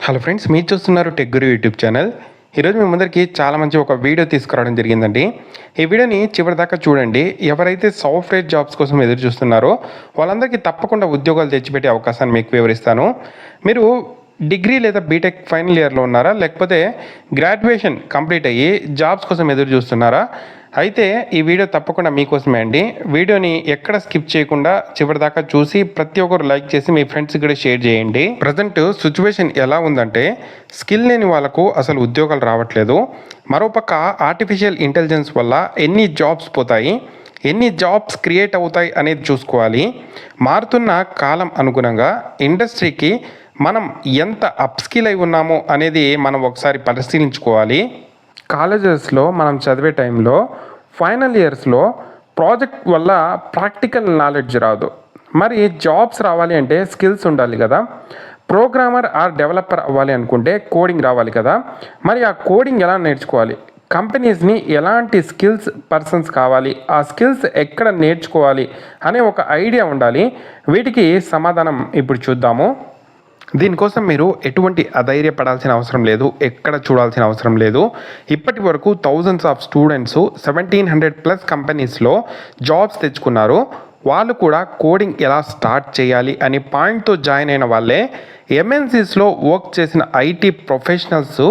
Hello friends మీరు చూస్తున్నారు tech గురు YouTube channel ఈరోజు మీ ముందరికి చాలా మంచి ఒక వీడియో తీసుకురావడం జరిగిందండి. ఈ వీడియోని చివరి దాకా చూడండి. ఎవరైతే సాఫ్ట్వేర్ జాబ్స్ కోసం ఎదురు చూస్తున్నారో వాళ్ళందరికీ తప్పకుండా ఉద్యోగాలు తెచ్చిపెట్టే అవకాశాన్ని మీకు వివరిస్తాను. మీరు డిగ్రీ లేదా బీటెక్ ఫైనల్ ఇయర్లో ఉన్నారా? లేకపోతే గ్రాడ్యుయేషన్ కంప్లీట్ అయ్యి జాబ్స్ కోసం ఎదురు చూస్తున్నారా? అయితే ఈ వీడియో తప్పకుండా మీకోసమే అండి. వీడియోని ఎక్కడ స్కిప్ చేయకుండా చివరి దాకా చూసి ప్రతి ఒక్కరు లైక్ చేసి మీ ఫ్రెండ్స్ కూడా షేర్ చేయండి. ప్రజెంట్ సిచ్యువేషన్ ఎలా ఉందంటే స్కిల్ లేని వాళ్ళకు అసలు ఉద్యోగాలు రావట్లేదు. మరోపక్క ఆర్టిఫిషియల్ ఇంటెలిజెన్స్ వల్ల ఎన్ని జాబ్స్ పోతాయి ఎన్ని జాబ్స్ క్రియేట్ అవుతాయి అనేది చూసుకోవాలి. మారుతున్న కాలం అనుగుణంగా ఇండస్ట్రీకి మనం ఎంత అప్స్కిల్ అయి ఉన్నామో అనేది మనం ఒకసారి పరిశీలించుకోవాలి. కాలేజెస్లో మనం చదివే టైంలో ఫైనల్ ఇయర్స్లో ప్రాజెక్ట్ వల్ల ప్రాక్టికల్ నాలెడ్జ్ రాదు. మరి జాబ్స్ రావాలి అంటే స్కిల్స్ ఉండాలి కదా. ప్రోగ్రామర్ ఆర్ డెవలపర్ అవ్వాలి అనుకుంటే కోడింగ్ రావాలి కదా. మరి ఆ కోడింగ్ ఎలా నేర్చుకోవాలి? కంపెనీస్ని ఎలాంటి స్కిల్స్ పర్సన్స్ కావాలి? ఆ స్కిల్స్ ఎక్కడ నేర్చుకోవాలి? అనే ఒక ఐడియా ఉండాలి. వీటికి సమాధానం ఇప్పుడు చూద్దాము. దీనికోసం మీరు ఎటువంటి అధైర్యపడాల్సిన అవసరం లేదు ఎక్కడ చూడాల్సిన అవసరం లేదు. ఇప్పటి వరకు thousands of students seventy hundred plus కంపెనీస్లో జాబ్స్ తెచ్చుకున్నారు. వాళ్ళు కూడా కోడింగ్ ఎలా స్టార్ట్ చేయాలి అనే పాయింట్తో జాయిన్ అయిన వాళ్ళే ఎంఎన్సీస్లో వర్క్ చేసిన ఐటీ ప్రొఫెషనల్స్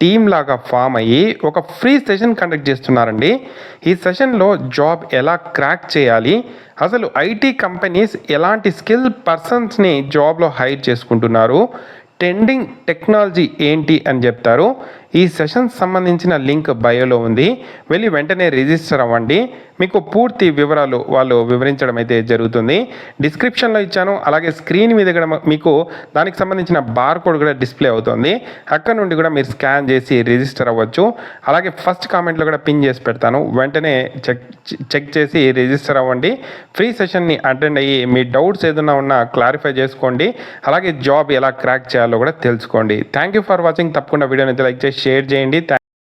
టీమ్ లాగా ఫామ్ అయ్యి ఒక ఫ్రీ సెషన్ కండక్ట్ చేస్తున్నారండి. ఈ సెషన్లో జాబ్ ఎలా క్రాక్ చేయాలి? అసలు ఐటీ కంపెనీస్ ఎలాంటి స్కిల్ పర్సన్స్ని జాబ్లో హైర్ చేసుకుంటున్నారు? ట్రెండింగ్ టెక్నాలజీ ఏంటి అని చెప్తారు. ఈ సెషన్స్ సంబంధించిన లింక్ బయోలో ఉంది. వెళ్ళి వెంటనే రిజిస్టర్ అవ్వండి. మీకు పూర్తి వివరాలు వాళ్ళు వివరించడం అయితే జరుగుతుంది. డిస్క్రిప్షన్లో ఇచ్చాను. అలాగే స్క్రీన్ మీద కూడా మీకు దానికి సంబంధించిన బార్ కోడ్ కూడా డిస్ప్లే అవుతుంది. అక్కడ నుండి కూడా మీరు స్కాన్ చేసి రిజిస్టర్ అవ్వచ్చు. అలాగే ఫస్ట్ కామెంట్లో కూడా పిన్ చేసి పెడతాను. వెంటనే చెక్ చెక్ చేసి రిజిస్టర్ అవ్వండి. ఫ్రీ సెషన్ని అటెండ్ అయ్యి మీ డౌట్స్ ఏదైనా ఉన్నా క్లారిఫై చేసుకోండి. అలాగే జాబ్ ఎలా క్రాక్ చేయాలో కూడా తెలుసుకోండి. థ్యాంక్ యూ ఫర్ వాచింగ్ తప్పకుండా వీడియోని అయితే లైక్ చేసి షేర్ చేయండి.